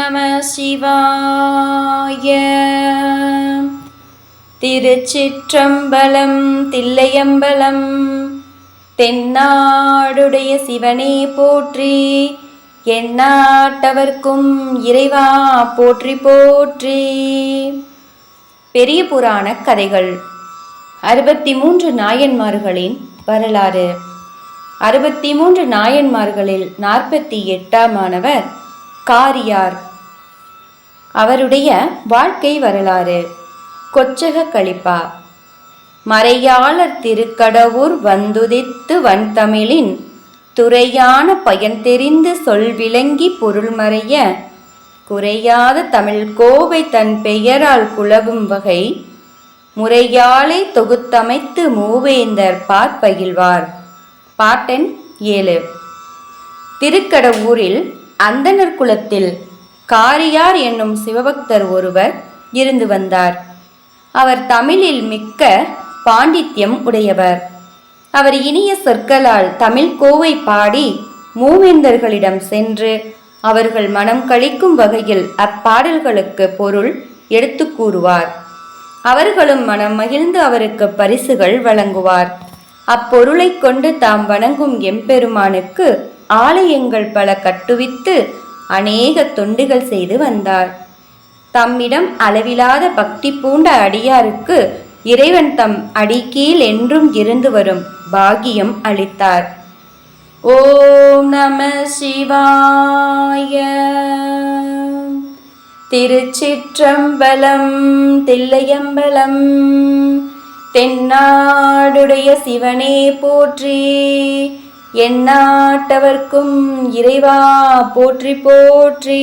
நம சிவாய. திருச்சிற்றம்பலம் தில்லையம்பலம் தென்னாடுடைய சிவனே போற்றி என்னாட்டவர்க்கும் இறைவா போற்றி போற்றி. பெரிய புராண கதைகள். அறுபத்தி மூன்று நாயன்மார்களின் வரலாறு. அறுபத்தி மூன்று நாயன்மார்களில் நாற்பத்தி எட்டாமானவர் காரியார். அவருடைய வாழ்க்கை வரலாறு. கொச்சக கழிப்பா மறையாளர் திருக்கடவுர் வந்துதித்து வன்தமிழின் துறையான பயன் தெரிந்து சொல் விளங்கி பொருள் மறைய குறையாத தமிழ் கோவை தன் பெயரால் குலவும் வகை முறையாலே தொகுத்தமைத்து மூவேந்தர் பார்ப்பகிழ்வார். பாட்டன் ஏழு. திருக்கடவூரில் அந்தணர் குலத்தில் காரியார் என்னும் சிவபக்தர் ஒருவர் இருந்து வந்தார். அவர் தமிழில் மிக்க பாண்டித்யம் உடையவர். அவர் இனிய சொற்களால் தமிழ் கோவை பாடி மூவேந்தர்களிடம் சென்று அவர்கள் மனம் கழிக்கும் வகையில் அப்பாடல்களுக்கு பொருள் எடுத்துக் கூறுவார். அவர்களும் மனம் மகிழ்ந்து அவருக்கு பரிசுகள் வழங்குவார். அப்பொருளைக் கொண்டு தாம் வணங்கும் எம்பெருமானுக்கு ஆலயங்கள் பல கட்டுவித்து அநேக தொண்டுகள் செய்து வந்தார் தம்மிடம் அளவிலாத பக்தி பூண்ட அடியாருக்கு இறைவன் தம் அடிக்கீழ் என்றும் இருந்து வரும் பாகியம் அளித்தார். ஓம் நம சிவாய. திருச்சிற்றம்பலம் தில்லையம்பலம் தென்னாடுடைய சிவனே போற்றி. எண்ணாட்டவர்க்கும் இறைவா போற்றி போற்றி.